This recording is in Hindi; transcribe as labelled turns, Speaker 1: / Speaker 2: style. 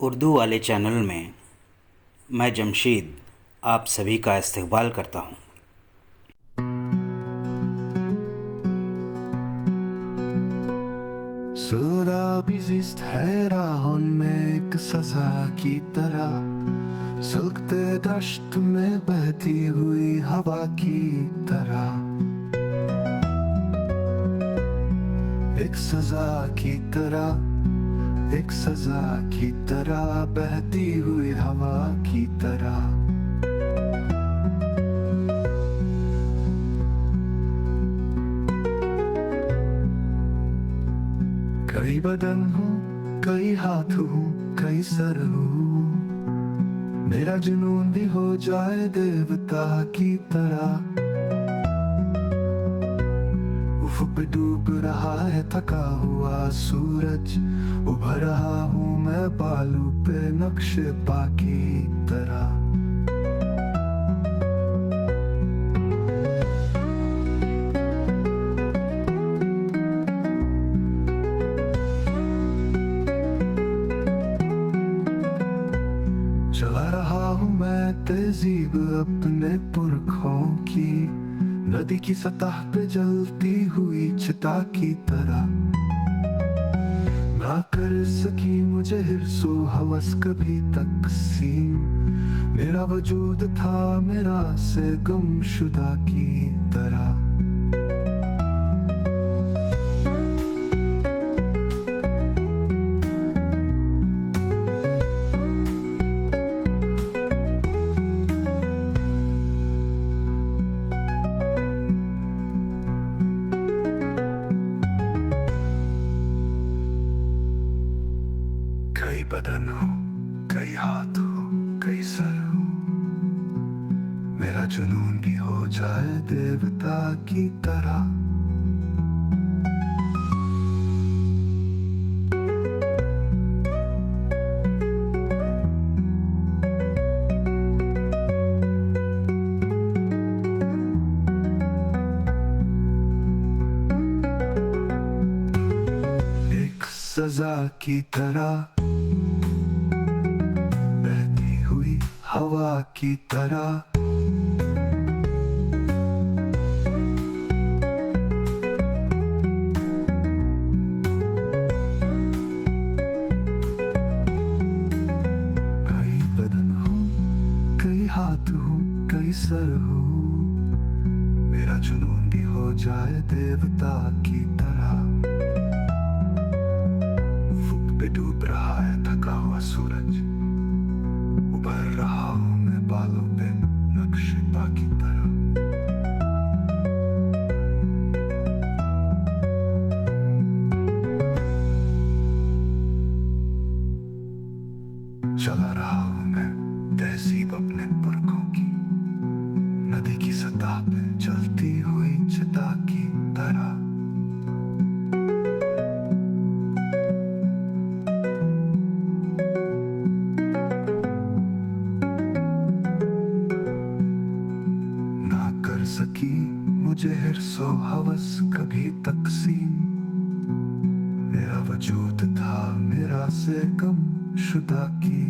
Speaker 1: उर्दू वाले चैनल में मैं जमशीद आप सभी का इस्तकबाल करता हूँ।
Speaker 2: भी है राहों में एक सजा की तरह सुलगते दश्त में बहती हुई हवा की तरह। एक सजा की तरह एक सजा की तरह बहती हुई हवा की तरह। कई बदन हूँ, कई हाथ हूँ, कई सर हूँ। मेरा जुनून भी हो जाए देवता की तरह। उफ डूब रहा है, थका हुआ सूरज। उभर रहा हूँ मैं बालू पे नक्शे पा की तरह। चला रहा हूँ मैं तहजीब अपने पुरखों की। नदी की सतह पे जलती हुई चिता की तरह। ना कर सकी मुझे हिरसो हवस कभी तक तकसीम। मेरा वजूद था मेरा से गुमशुदा की तरह। बदन हो कई हाथ हो कई सर। हो मेरा जुनून भी हो जाए देवता की तरह। सजा की तरह हवा की तरह। कई बदन हो, कई हाथ हो, कई सर हो। मेरा जुनून भी हो जाए देवता की तरह। डूब रहा है, थका हुआ सूरज। बालों पे नक्शे की चला रहा हूँ मैं तहजीब अपने पुरखों की नदी की सतह पे चलती हुई चिता की तरह मुझे सो हवस कभी तकसीम। मेरा वजूद था मेरा से कम शुदा की।